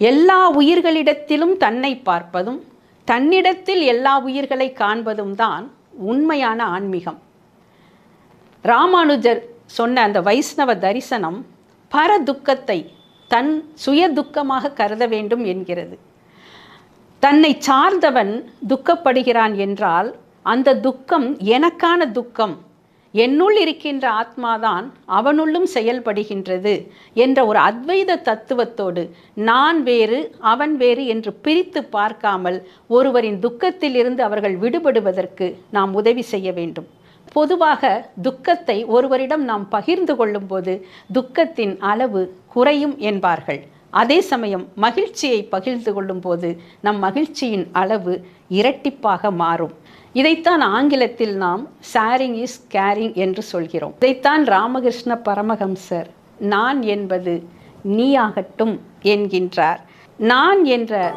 எல்லா உயிர்களிடத்திலும் தன்னை பார்ப்பதும் தன்னிடத்தில் எல்லா உயிர்களை காண்பதும் தான் உண்மையான ஆன்மீகம். ராமானுஜர் சொன்ன அந்த வைஷ்ணவ தரிசனம் பர துக்கத்தை தன் சுய துக்கமாக கருத வேண்டும் என்கிறது. தன்னை சார்ந்தவன் துக்கப்படுகிறான் என்றால் அந்த துக்கம் எனக்கான துக்கம் என்னுள் இருக்கின்ற ஆத்மாதான் அவனுள்ளும் செயல்படுகின்றது என்ற ஒரு அத்வைத தத்துவத்தோடு நான் வேறு அவன் வேறு என்று பிரித்து பார்க்காமல் ஒருவரின் துக்கத்திலிருந்து அவர்கள் விடுபடுவதற்கு நாம் உதவி செய்ய வேண்டும். பொதுவாக துக்கத்தை ஒருவரிடம் நாம் பகிர்ந்து கொள்ளும்போது துக்கத்தின் அளவு குறையும் என்பார்கள். அதே சமயம் மகிழ்ச்சியை பகிர்ந்து கொள்ளும்போது நம் மகிழ்ச்சியின் அளவு இரட்டிப்பாக மாறும். இதைத்தான் ஆங்கிலத்தில் நாம் ஷேரிங் இஸ் கேரிங் என்று சொல்கிறோம். இதைத்தான் ராமகிருஷ்ண பரமஹம்சர் நான் என்பது நீயாகட்டும் என்கின்றார். நான் என்ற